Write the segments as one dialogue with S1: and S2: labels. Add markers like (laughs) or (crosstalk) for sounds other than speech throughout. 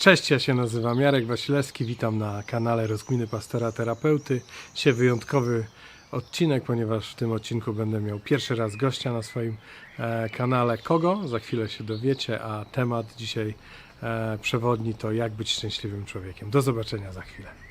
S1: Cześć, ja się nazywam Jarek Wasilewski, witam na kanale Rozkminy Pastora Terapeuty. Dzisiaj wyjątkowy odcinek, ponieważ w tym odcinku będę miał pierwszy raz gościa na swoim e, kanale. Kogo? Za chwilę się dowiecie, a temat dzisiaj e, przewodni to jak być szczęśliwym człowiekiem. Do zobaczenia za chwilę.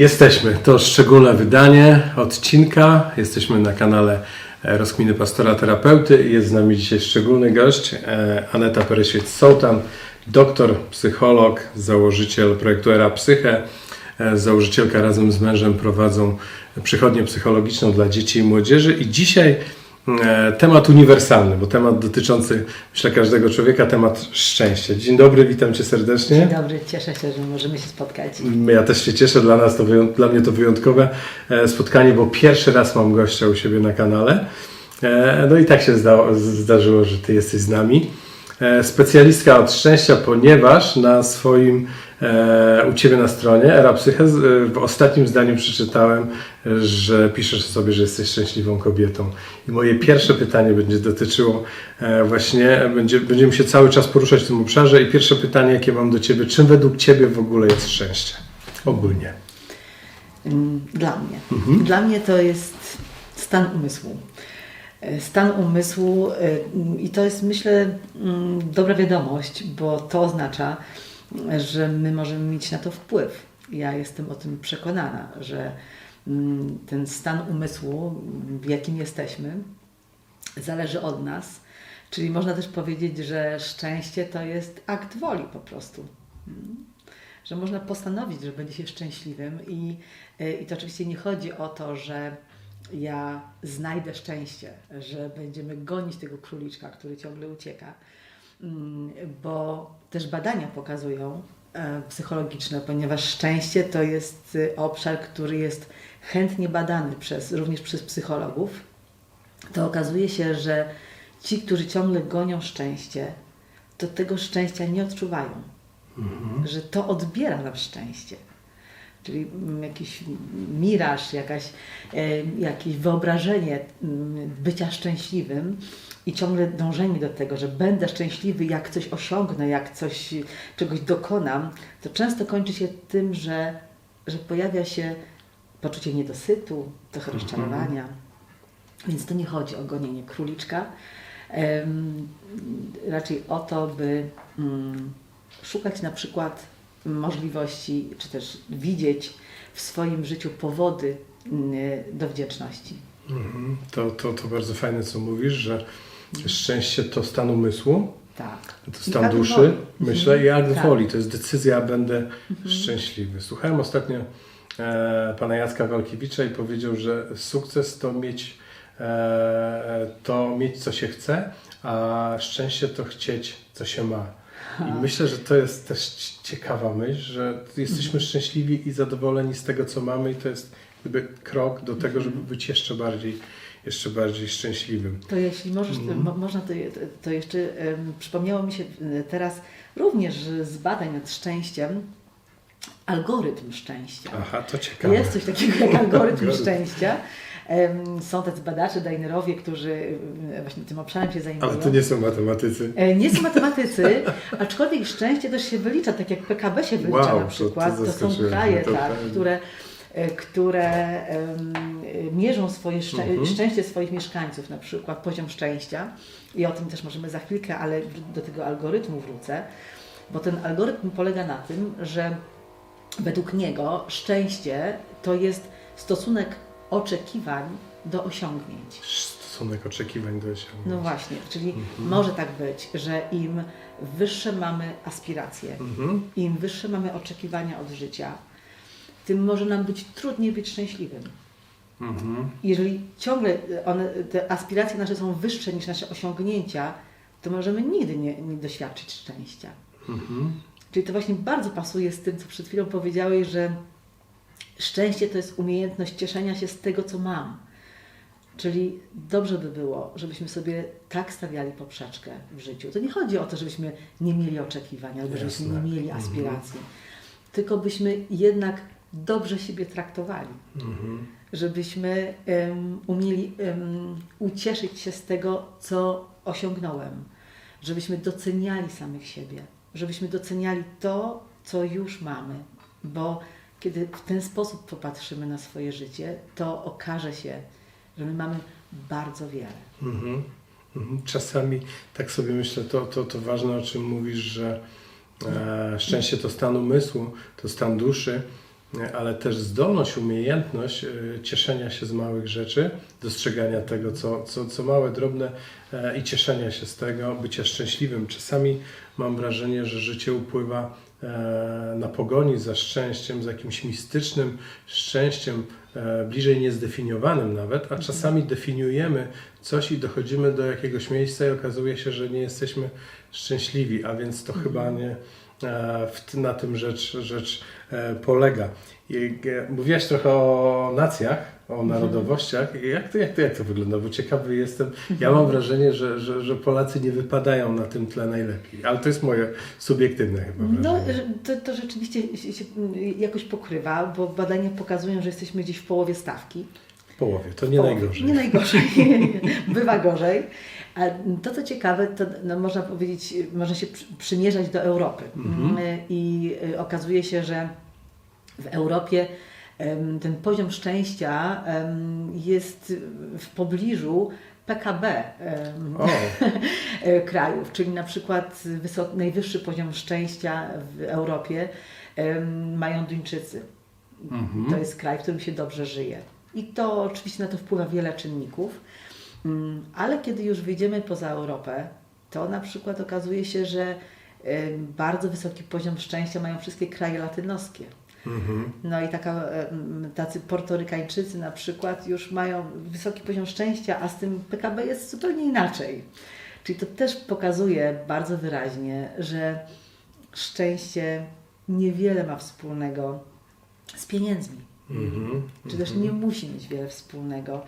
S1: Jesteśmy. To szczególne wydanie odcinka. Jesteśmy na kanale e, Rozkminy Pastora Terapeuty. Jest z nami dzisiaj szczególny gość, e, Aneta Perysiec-Sołtan, doktor, psycholog, założyciel projektu Era Psyche. E, Założycielka razem z mężem prowadzą przychodnię psychologiczną dla dzieci i młodzieży. I dzisiaj temat uniwersalny, bo temat dotyczący, myślę, każdego człowieka, temat szczęścia. Dzień dobry, witam Cię serdecznie.
S2: Dzień dobry, cieszę się, że możemy się spotkać.
S1: Ja też się cieszę, dla nas to dla mnie to wyjątkowe e, spotkanie, bo pierwszy raz mam gościa u siebie na kanale. E, No i tak się zda- zdarzyło, że Ty jesteś z nami. E, Specjalistka od szczęścia, ponieważ na swoim, e, u Ciebie na stronie Era Psyche e, w ostatnim zdaniu przeczytałem, e, że piszesz sobie, że jesteś szczęśliwą kobietą. I moje pierwsze pytanie będzie dotyczyło e, właśnie, będzie, będziemy się cały czas poruszać w tym obszarze i pierwsze pytanie, jakie mam do Ciebie, czym według Ciebie w ogóle jest szczęście? Ogólnie.
S2: Mm, Dla mnie. Dla mnie to jest stan umysłu. E, Stan umysłu e, i to jest myślę mm, dobra wiadomość, bo to oznacza, że my możemy mieć na to wpływ. Ja jestem o tym przekonana, że mm, ten stan umysłu, w jakim jesteśmy, zależy od nas. Czyli można też powiedzieć, że szczęście to jest akt woli po prostu. Mm. Że można postanowić, że będzie się szczęśliwym i, y, i to oczywiście nie chodzi o to, że ja znajdę szczęście, że będziemy gonić tego króliczka, który ciągle ucieka, bo też badania pokazują e, psychologiczne, ponieważ szczęście to jest y, obszar, który jest chętnie badany przez, również przez psychologów, to okazuje się, że ci, którzy ciągle gonią szczęście, to tego szczęścia nie odczuwają. Że to odbiera nam szczęście. Czyli jakiś miraż, jakaś, e, jakieś wyobrażenie mm, bycia szczęśliwym i ciągle dążenie do tego, że będę szczęśliwy, jak coś osiągnę, jak coś, czegoś dokonam, to często kończy się tym, że, że pojawia się poczucie niedosytu, trochę rozczarowania. Więc to nie chodzi o gonienie króliczka, raczej o to, by mm, szukać na przykład możliwości, czy też widzieć w swoim życiu powody mm, do wdzięczności.
S1: Mhm. To, to, to bardzo fajne, co mówisz, że szczęście to stan umysłu,
S2: Tak.
S1: to stan duszy,
S2: woli.
S1: myślę, i akt
S2: Tak.
S1: woli. To jest decyzja, będę szczęśliwy. Słuchałem ostatnio e, pana Jacka Walkiewicza i powiedział, że sukces to mieć, e, to mieć co się chce, a szczęście to chcieć co się ma. I myślę, że to jest też ci- ciekawa myśl, że jesteśmy szczęśliwi i zadowoleni z tego, co mamy i to jest jakby krok do tego, żeby być jeszcze bardziej, jeszcze bardziej szczęśliwym.
S2: To jeśli możesz, to, mo, można to, to jeszcze em, przypomniało mi się e, teraz również z badań nad szczęściem algorytm szczęścia.
S1: Aha, to ciekawe.
S2: Jest coś takiego jak algorytm szczęścia. Są tacy badacze, dajnerowie, którzy właśnie tym obszarem się zajmują.
S1: Ale to nie są matematycy.
S2: E, Nie są matematycy, (laughs) aczkolwiek szczęście też się wylicza, tak jak PKB się wylicza
S1: Wow,
S2: na
S1: to-
S2: przykład.
S1: to
S2: To, są
S1: zaskoczyłem
S2: kraje,
S1: to
S2: tak, które, e, które e, mierzą swoje szczę-
S1: Mhm.
S2: szczęście swoich mieszkańców, na przykład poziom szczęścia. I o tym też możemy za chwilkę, ale do tego algorytmu wrócę, bo ten algorytm polega na tym, że według niego szczęście to jest stosunek oczekiwań do osiągnięć.
S1: Stosunek oczekiwań do osiągnięcia.
S2: No właśnie, czyli
S1: Mhm.
S2: może tak być, że im wyższe mamy aspiracje,
S1: Mhm.
S2: im wyższe mamy oczekiwania od życia, tym może nam być trudniej być szczęśliwym.
S1: Mhm.
S2: Jeżeli ciągle one, te aspiracje nasze są wyższe niż nasze osiągnięcia, to możemy nigdy nie, nie doświadczyć szczęścia.
S1: Mhm.
S2: Czyli to właśnie bardzo pasuje z tym, co przed chwilą powiedziałeś, że szczęście to jest umiejętność cieszenia się z tego, co mam. Czyli dobrze by było, żebyśmy sobie tak stawiali poprzeczkę w życiu. To nie chodzi o to, żebyśmy nie mieli oczekiwań albo żebyśmy nie mieli
S1: Mhm.
S2: aspiracji, tylko byśmy jednak dobrze siebie traktowali.
S1: Mhm.
S2: Żebyśmy em, umieli em, ucieszyć się z tego, co osiągnąłem. Żebyśmy doceniali samych siebie. Żebyśmy doceniali to, co już mamy. Bo kiedy w ten sposób popatrzymy na swoje życie, to okaże się, że my mamy bardzo wiele.
S1: Mhm. Mhm. Czasami tak sobie myślę, to, to, to ważne o czym mówisz, że e, szczęście to stan umysłu, to stan duszy, ale też zdolność, umiejętność e, cieszenia się z małych rzeczy, dostrzegania tego, co, co, co małe, drobne e, i cieszenia się z tego, bycia szczęśliwym. Czasami mam wrażenie, że życie upływa e, na pogoni za szczęściem, za jakimś mistycznym szczęściem, e, bliżej niezdefiniowanym nawet, a czasami definiujemy coś i dochodzimy do jakiegoś miejsca i okazuje się, że nie jesteśmy szczęśliwi, a więc to chyba nie na tym rzecz, rzecz e, polega. E, mówiłaś trochę o nacjach, o narodowościach. Jak to, jak, to, jak to wygląda? Bo ciekawy jestem. Ja mam wrażenie, że, że, że Polacy nie wypadają na tym tle najlepiej, ale to jest moje subiektywne chyba
S2: No,
S1: wrażenie.
S2: że to, to rzeczywiście się jakoś pokrywa, bo badania pokazują, że jesteśmy gdzieś w połowie stawki.
S1: Połowie, to nie
S2: Połowie.
S1: najgorzej.
S2: Nie najgorzej. (laughs) Bywa gorzej. A to, co ciekawe, to no, można powiedzieć, można się przy- przymierzać do Europy. I y, okazuje się, że w Europie ten poziom szczęścia jest w pobliżu PKB (laughs) krajów, czyli na przykład wysok, najwyższy poziom szczęścia w Europie mają Duńczycy. To jest kraj, w którym się dobrze żyje. I to oczywiście na to wpływa wiele czynników, Mm, ale kiedy już wyjdziemy poza Europę, to na przykład okazuje się, że bardzo wysoki poziom szczęścia mają wszystkie kraje latynoskie.
S1: mhm.
S2: No i taka, tacy Portorykańczycy na przykład już mają wysoki poziom szczęścia, a z tym PKB jest zupełnie inaczej. Czyli to też pokazuje bardzo wyraźnie, że szczęście niewiele ma wspólnego z pieniędzmi.
S1: Mhm.
S2: Czy też nie musi mieć wiele wspólnego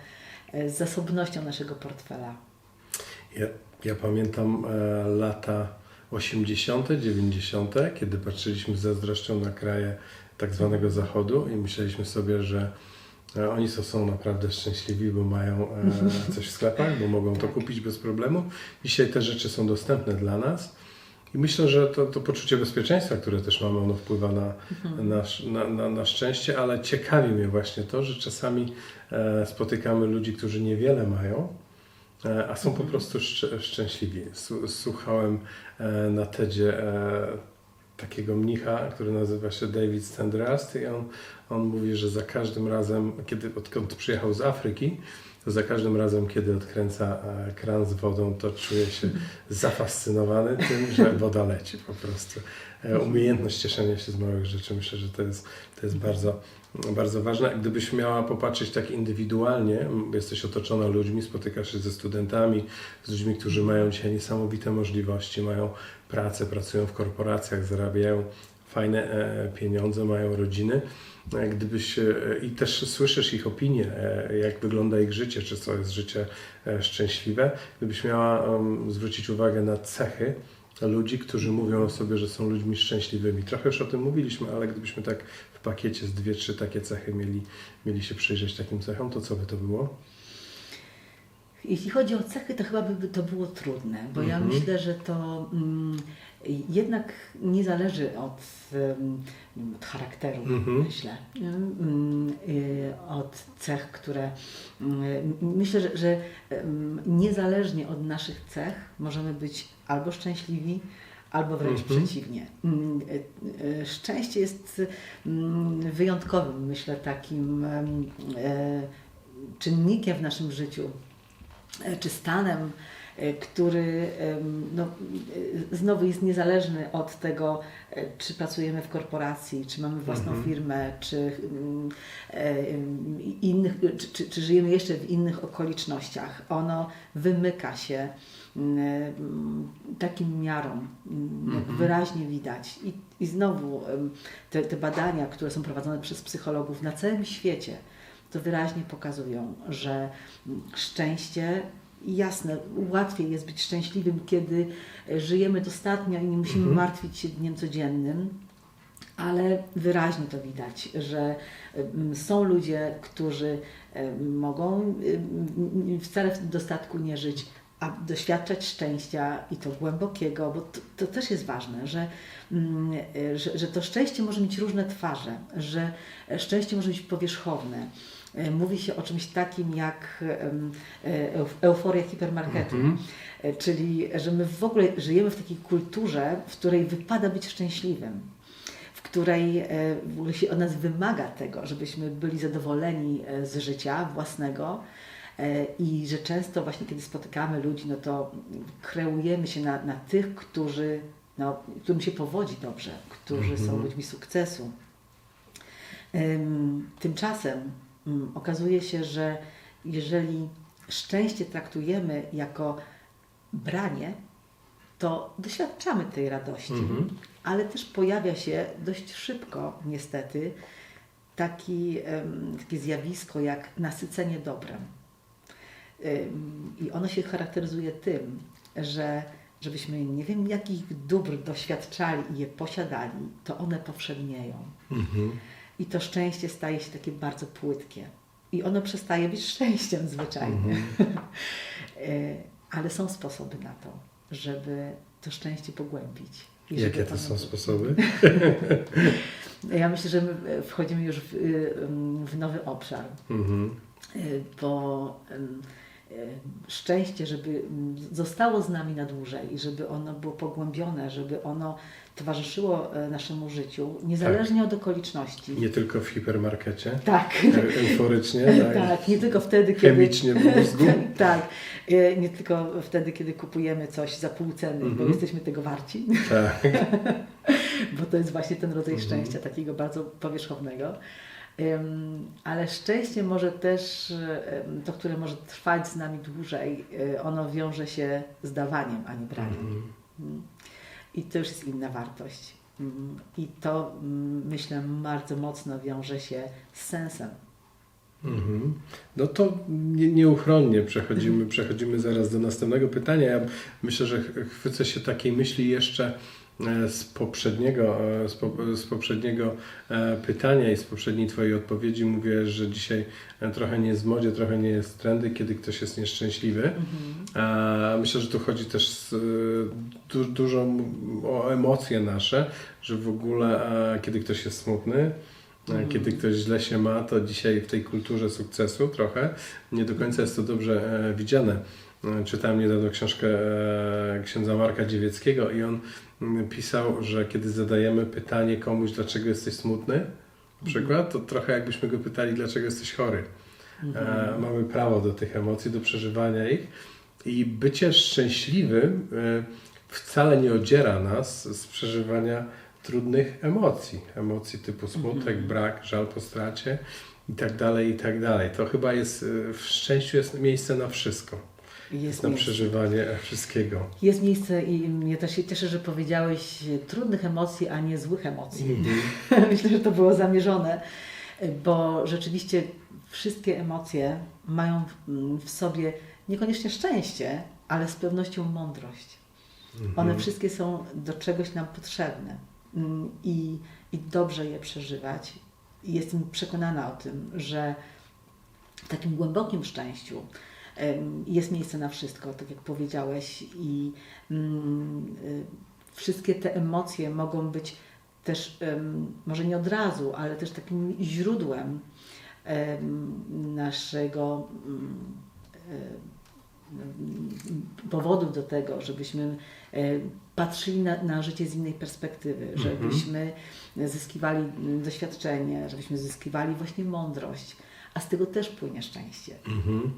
S2: e, z zasobnością naszego portfela.
S1: Ja, ja pamiętam e, lata 80., 90., kiedy patrzyliśmy z zazdrością na kraje tak zwanego Zachodu i myśleliśmy sobie, że e, oni są, są naprawdę szczęśliwi, bo mają e, (laughs) coś w sklepach, bo mogą to kupić bez problemu. Dzisiaj te rzeczy są dostępne dla nas. I myślę, że to, to poczucie bezpieczeństwa, które też mamy, ono wpływa na, nasz, na, na, na szczęście, ale ciekawi mnie właśnie to, że czasami e, spotykamy ludzi, którzy niewiele mają, E, a są po prostu szcz- szczęśliwi. Słuchałem e, na TEDzie e, takiego mnicha, który nazywa się David Stendrast i on, on mówi, że za każdym razem, kiedy odkąd przyjechał z Afryki, za każdym razem, kiedy odkręca e, kran z wodą, to czuje się zafascynowany tym, że woda leci po prostu. E, Umiejętność cieszenia się z małych rzeczy, myślę, że to jest, to jest bardzo, bardzo ważne. Gdybyś miała popatrzeć tak indywidualnie, jesteś otoczona ludźmi, spotykasz się ze studentami, z ludźmi, którzy mają dzisiaj niesamowite możliwości, mają pracę, pracują w korporacjach, zarabiają fajne e, pieniądze, mają rodziny. E, Gdybyś e, i też słyszysz ich opinie, e, jak wygląda ich życie, czy to jest życie e, szczęśliwe, gdybyś miała zwrócić uwagę na cechy ludzi, którzy mówią o sobie, że są ludźmi szczęśliwymi. Trochę już o tym mówiliśmy, ale gdybyśmy tak w pakiecie z dwie, trzy takie cechy mieli, mieli się przyjrzeć takim cechom, to co by to było?
S2: Jeśli chodzi o cechy, to chyba by to było trudne, bo ja myślę, że to mm, jednak nie zależy od, od charakteru,
S1: Mhm.
S2: myślę, y, od cech, które myślę, że, że niezależnie od naszych cech możemy być albo szczęśliwi, albo wręcz
S1: Mhm.
S2: przeciwnie. Y, y, Szczęście jest wyjątkowym, myślę, takim e, czynnikiem w naszym życiu, e, czy stanem, który em, no, e, znowu jest niezależny od tego, e, czy pracujemy w korporacji, czy mamy własną firmę, czy, mm, e, innych, czy, czy, czy żyjemy jeszcze w innych okolicznościach. Ono wymyka się mm, takim miarom, mm, jak wyraźnie widać. I, i znowu te, te badania, które są prowadzone przez psychologów na całym świecie, to wyraźnie pokazują, że mm, szczęście, jasne, łatwiej jest być szczęśliwym, kiedy żyjemy dostatnio i nie musimy martwić się dniem codziennym, ale wyraźnie to widać, że mm, są ludzie, którzy mogą wcale w dostatku nie żyć, a doświadczać szczęścia i to głębokiego, bo to, to też jest ważne, że, mm, e, że, że to szczęście może mieć różne twarze, że szczęście może być powierzchowne. E, Mówi się o czymś takim jak e, euf- euforia hipermarketu, E, czyli że my w ogóle żyjemy w takiej kulturze, w której wypada być szczęśliwym w której w ogóle się od nas wymaga tego, żebyśmy byli zadowoleni z życia własnego. I że często właśnie kiedy spotykamy ludzi, no to kreujemy się na, na tych, którzy, no, którym się powodzi dobrze, którzy są ludźmi sukcesu. Ym, Tymczasem mm, okazuje się, że jeżeli szczęście traktujemy jako branie, to doświadczamy tej radości, ale też pojawia się dość szybko, niestety, taki, takie zjawisko jak nasycenie dobrem. I ono się charakteryzuje tym, że żebyśmy nie wiem jakich dóbr doświadczali i je posiadali, to one powszednieją. I to szczęście staje się takie bardzo płytkie. I ono przestaje być szczęściem zwyczajnie. (laughs) E, Ale są sposoby na to, żeby to szczęście pogłębić.
S1: Jakie to są sposoby? (laughs)
S2: Ja myślę, że my wchodzimy już w, y, w nowy obszar,
S1: Mhm.
S2: y, bo szczęście, żeby zostało z nami na dłużej i żeby ono było pogłębione, żeby ono towarzyszyło e, naszemu życiu, niezależnie od okoliczności.
S1: Nie tylko w hipermarkecie.
S2: Tak.
S1: E- Euforycznie, (laughs) tak.
S2: Tak, nie tylko wtedy, kiedy.
S1: Chemicznie w mózgu. (laughs)
S2: tak, e, nie tylko wtedy, kiedy kupujemy coś za pół ceny, bo jesteśmy tego warci,
S1: Tak. (laughs)
S2: bo to jest właśnie ten rodzaj szczęścia, takiego bardzo powierzchownego. Ale szczęście może też, to, które może trwać z nami dłużej, y, ono wiąże się z dawaniem, a nie braniem. Mm. I to już jest inna wartość. Mm, I to, mm, myślę, bardzo mocno wiąże się z sensem.
S1: Mhm. No to nie, nieuchronnie przechodzimy, przechodzimy zaraz do następnego pytania. Ja myślę, że ch- chwycę się takiej myśli jeszcze e, z poprzedniego, e, z, po, z poprzedniego e, pytania i z poprzedniej Twojej odpowiedzi. Mówię, że dzisiaj e, trochę nie jest w modzie, trochę nie jest trendy, kiedy ktoś jest nieszczęśliwy. E, Myślę, że tu chodzi też z, e, du, dużo o emocje nasze, że w ogóle e, kiedy ktoś jest smutny, E, Kiedy ktoś źle się ma, to dzisiaj w tej kulturze sukcesu trochę nie do końca jest to dobrze e, widziane. Czytałem niedawno książkę e, księdza Marka Dziewieckiego i on mm, pisał, że kiedy zadajemy pytanie komuś, dlaczego jesteś smutny, na przykład, to trochę jakbyśmy go pytali, dlaczego jesteś chory. E, mamy prawo do tych emocji, do przeżywania ich i bycie szczęśliwym e, wcale nie odziera nas z przeżywania trudnych emocji. Emocji typu smutek, brak, żal po stracie i tak dalej, i tak dalej. To chyba jest, w szczęściu jest miejsce na wszystko.
S2: Jest
S1: na
S2: miejsce.
S1: przeżywanie wszystkiego.
S2: Jest miejsce i mnie też się cieszę, że powiedziałeś trudnych emocji, a nie złych emocji. (laughs) Myślę, że to było zamierzone, bo rzeczywiście wszystkie emocje mają w- w sobie niekoniecznie szczęście, ale z pewnością mądrość. One wszystkie są do czegoś nam potrzebne Mm, i, i dobrze je przeżywać. I jestem przekonana o tym, że w takim głębokim szczęściu jest miejsce na wszystko, tak jak powiedziałeś, i mm, y, wszystkie te emocje mogą być też, może nie od razu, ale też takim źródłem em, naszego mm, em, powodów do tego, żebyśmy e, patrzyli na, na życie z innej perspektywy, żebyśmy zyskiwali mm, doświadczenie, żebyśmy zyskiwali właśnie mądrość, a z tego też płynie szczęście.
S1: Mhm.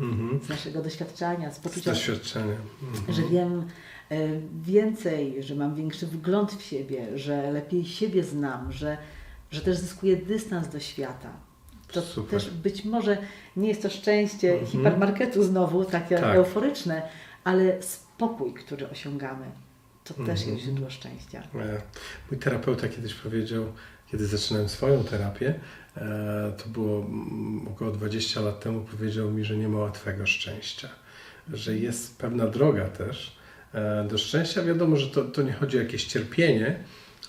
S1: Mhm.
S2: z naszego doświadczenia, z
S1: Z
S2: poczucia,
S1: doświadczenia. Mhm.
S2: że wiem e, więcej, że mam większy wgląd w siebie, że lepiej siebie znam, że, że też zyskuję dystans do świata. To
S1: Super.
S2: też być może nie jest to szczęście
S1: Mhm.
S2: hipermarketu znowu, takie
S1: Tak.
S2: euforyczne, ale spokój, który osiągamy, to też
S1: Mhm.
S2: jest źródło szczęścia.
S1: E, Mój terapeuta kiedyś powiedział, kiedy zaczynałem swoją terapię, e, to było mm, około 20 lat temu, powiedział mi, że nie ma łatwego szczęścia, że jest pewna droga też e, do szczęścia. Wiadomo, że to, to nie chodzi o jakieś cierpienie,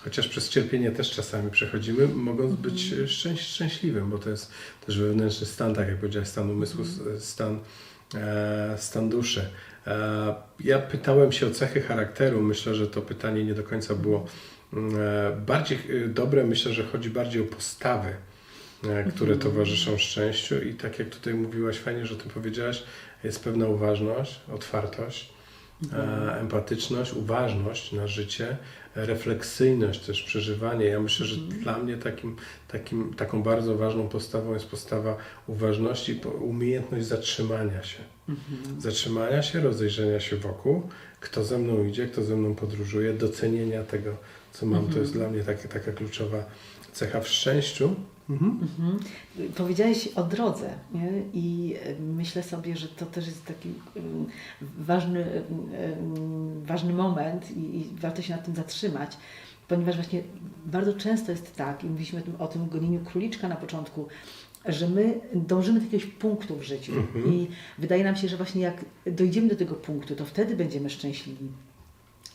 S1: chociaż przez cierpienie też czasami przechodzimy, mogąc być szczęś, szczęśliwym, bo to jest też wewnętrzny stan, tak jak powiedziałeś, stan umysłu, s- stan, e, stan duszy. E, ja pytałem się o cechy charakteru, myślę, że to pytanie nie do końca było e, bardziej e, dobre, myślę, że chodzi bardziej o postawy, e, które towarzyszą szczęściu i tak jak tutaj mówiłaś, fajnie, że ty powiedziałaś, jest pewna uważność, otwartość, e, empatyczność, uważność na życie, e, refleksyjność, też przeżywanie. Ja myślę, że dla mnie takim, takim, taką bardzo ważną postawą jest postawa uważności, umiejętność zatrzymania się. Zatrzymania się, rozejrzenia się wokół, kto ze mną idzie, kto ze mną podróżuje, docenienia tego, co mam. To jest dla mnie takie, taka kluczowa cecha w szczęściu. Mhm.
S2: Mhm. Powiedziałeś o drodze nie? i e, myślę sobie, że to też jest taki mm, ważny, mm, ważny moment i, i warto się nad tym zatrzymać, ponieważ właśnie bardzo często jest tak, i mówiliśmy o tym, o tym gonieniu króliczka na początku, że my dążymy do jakiegoś punktu w życiu i wydaje nam się, że właśnie jak dojdziemy do tego punktu, to wtedy będziemy szczęśliwi.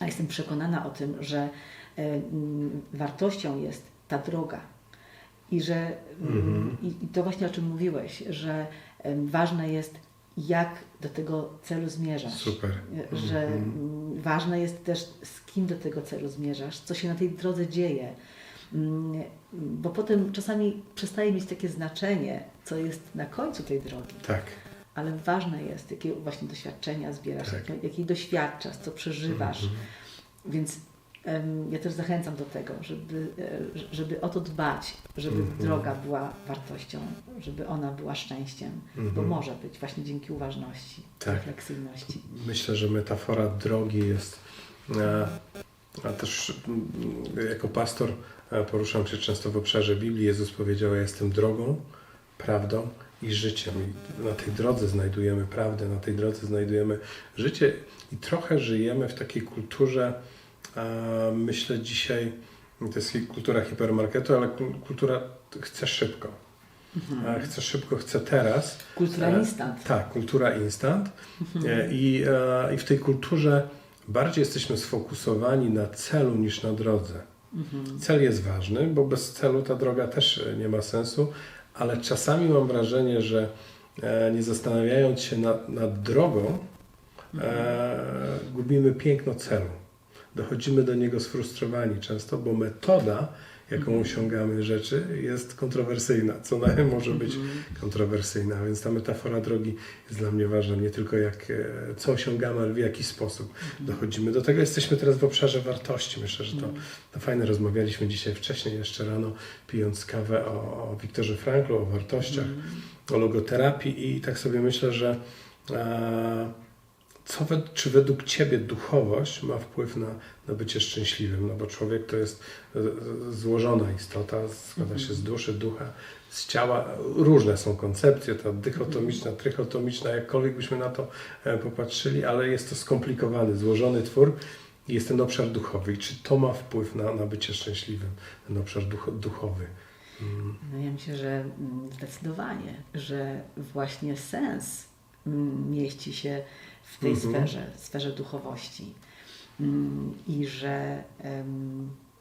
S2: A jestem przekonana o tym, że mm, wartością jest ta droga. I że mm, i, i to właśnie o czym mówiłeś, że ważne jest, jak do tego celu zmierzasz.
S1: Super.
S2: E, Że mm, ważne jest też, z kim do tego celu zmierzasz, co się na tej drodze dzieje. Mm, Bo potem czasami przestaje mieć takie znaczenie, co jest na końcu tej drogi
S1: Tak.
S2: ale ważne jest, jakie właśnie doświadczenia zbierasz,
S1: Tak.
S2: jakie, jakie doświadczasz, co przeżywasz. Więc em, ja też zachęcam do tego, żeby, e, żeby o to dbać, żeby droga była wartością, żeby ona była szczęściem, bo może być właśnie dzięki uważności,
S1: Tak.
S2: refleksyjności.
S1: Myślę, że metafora drogi jest. E, a też mm, jako pastor e, poruszam się często w obszarze Biblii. Jezus powiedział: Ja jestem drogą, prawdą i życiem. I na tej drodze znajdujemy prawdę, na tej drodze znajdujemy życie i trochę żyjemy w takiej kulturze, myślę dzisiaj, to jest kultura hipermarketu, ale ku- kultura chce szybko. E, Chce szybko, chce teraz.
S2: Kultura
S1: E,
S2: instant.
S1: Tak, kultura instant. E, I, e, I w tej kulturze bardziej jesteśmy sfokusowani na celu niż na drodze. Cel jest ważny, bo bez celu ta droga też nie ma sensu, ale czasami mam wrażenie, że nie zastanawiając się nad, nad drogą, e, gubimy piękno celu. Dochodzimy do niego sfrustrowani często, bo metoda, jaką osiągamy rzeczy, jest kontrowersyjna, co najmniej może być kontrowersyjna. Więc ta metafora drogi jest dla mnie ważna, nie tylko jak, e, co osiągamy, ale w jaki sposób dochodzimy do tego. Jesteśmy teraz w obszarze wartości. Myślę, że to, to fajne. Rozmawialiśmy dzisiaj wcześniej, jeszcze rano, pijąc kawę o, o Wiktorze Franklu, o wartościach, o logoterapii i tak sobie myślę, że e, co, czy według Ciebie duchowość ma wpływ na, na bycie szczęśliwym? No bo człowiek to jest e, e, złożona istota, składa się z duszy, ducha, z ciała. Różne są koncepcje, ta dychotomiczna, trychotomiczna, jakkolwiek byśmy na to e, popatrzyli, ale jest to skomplikowany, złożony twór. i Jest ten obszar duchowy. I czy to ma wpływ na, na bycie szczęśliwym, ten obszar ducho, duchowy?
S2: No ja myślę, że mm, zdecydowanie, że właśnie sens mm, mieści się w tej
S1: Mhm.
S2: sferze, sferze duchowości. Mm, I że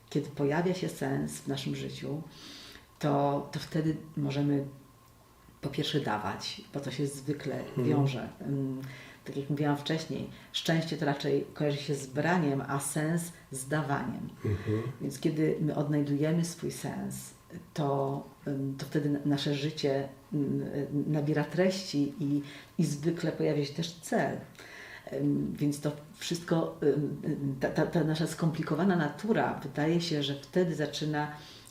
S2: kiedy pojawia się sens w naszym życiu, to, to wtedy możemy po pierwsze dawać, bo to się zwykle
S1: Mhm.
S2: wiąże. Ym, Tak jak mówiłam wcześniej, szczęście to raczej kojarzy się z braniem, a sens z dawaniem.
S1: Mhm.
S2: Więc kiedy my odnajdujemy swój sens, to, to wtedy na- nasze życie nabiera treści i, i zwykle pojawia się też cel. Więc to wszystko, ta, ta, ta nasza skomplikowana natura wydaje się, że wtedy zaczyna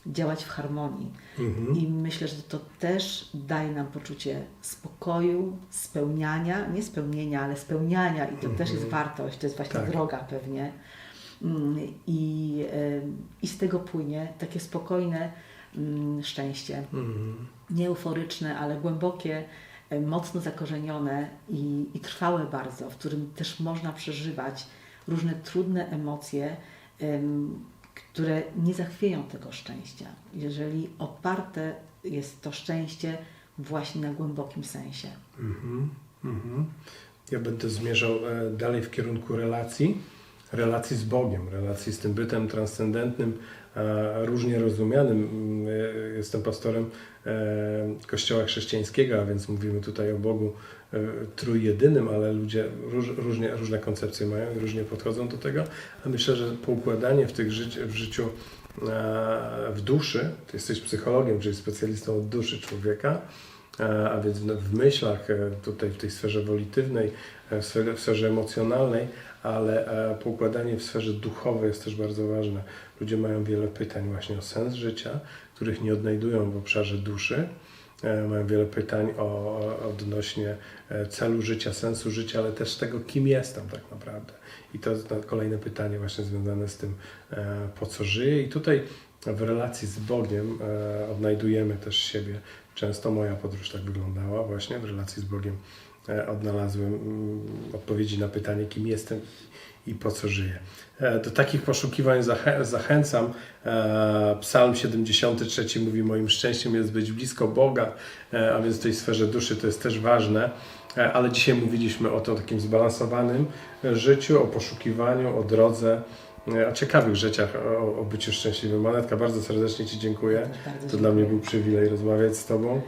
S2: działać w harmonii.
S1: Mhm.
S2: I myślę, że to też daje nam poczucie spokoju, spełniania, nie spełnienia, ale spełniania i to też jest wartość, to jest właśnie
S1: Tak.
S2: droga pewnie. Mm, I, I z tego płynie takie spokojne szczęście.
S1: Mhm.
S2: Nie euforyczne, ale głębokie, e, mocno zakorzenione i, i trwałe bardzo, w którym też można przeżywać różne trudne emocje, em, które nie zachwieją tego szczęścia, jeżeli oparte jest to szczęście właśnie na głębokim sensie.
S1: Mhm, mhm. Ja będę zmierzał e, dalej w kierunku relacji, relacji z Bogiem, relacji z tym bytem transcendentnym, różnie rozumianym. Mm, e, Jestem pastorem e, Kościoła Chrześcijańskiego, a więc mówimy tutaj o Bogu e, trójjedynym, ale ludzie róż, różnie, różne koncepcje mają i różnie podchodzą do tego. A myślę, że poukładanie w, tych życi, w życiu w duszy, ty jesteś psychologiem, czyli specjalistą od duszy człowieka, a więc w myślach, tutaj w tej sferze wolitywnej, w sferze, w sferze emocjonalnej, ale e, poukładanie w sferze duchowej jest też bardzo ważne. Ludzie mają wiele pytań właśnie o sens życia, których nie odnajdują w obszarze duszy. E, Mają wiele pytań o, odnośnie e, celu życia, sensu życia, ale też tego, kim jestem tak naprawdę. I to jest kolejne pytanie właśnie związane z tym, po co żyję. I tutaj w relacji z Bogiem odnajdujemy też siebie. Często moja podróż tak wyglądała właśnie. W relacji z Bogiem odnalazłem mm, odpowiedzi na pytanie, kim jestem i po co żyję. E, Do takich poszukiwań zachę- zachęcam. E, Psalm 73 mówi: Moim szczęściem jest być blisko Boga, e, a więc w tej sferze duszy to jest też ważne. E, Ale dzisiaj mówiliśmy o to takim zbalansowanym e, życiu, o poszukiwaniu, o drodze, o ciekawych rzeczach, o, o byciu szczęśliwym. Manetka, bardzo serdecznie Ci dziękuję.
S2: Bardzo
S1: To dla mnie
S2: dziękuję.
S1: był przywilej rozmawiać z Tobą,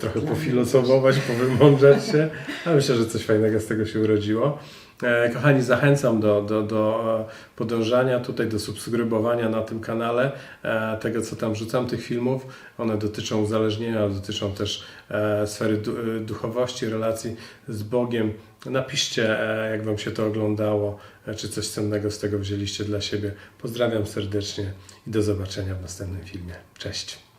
S1: trochę
S2: Dla mnie
S1: pofilozofować, powymądrzać się, a myślę, że coś fajnego z tego się urodziło. E, Kochani, zachęcam do, do, do e, podążania tutaj, do subskrybowania na tym kanale e, tego, co tam rzucam, tych filmów. One dotyczą uzależnienia, dotyczą też sfery du- duchowości, relacji z Bogiem. Napiszcie, e, jak Wam się to oglądało, e, czy coś cennego z tego wzięliście dla siebie. Pozdrawiam serdecznie i do zobaczenia w następnym filmie. Cześć.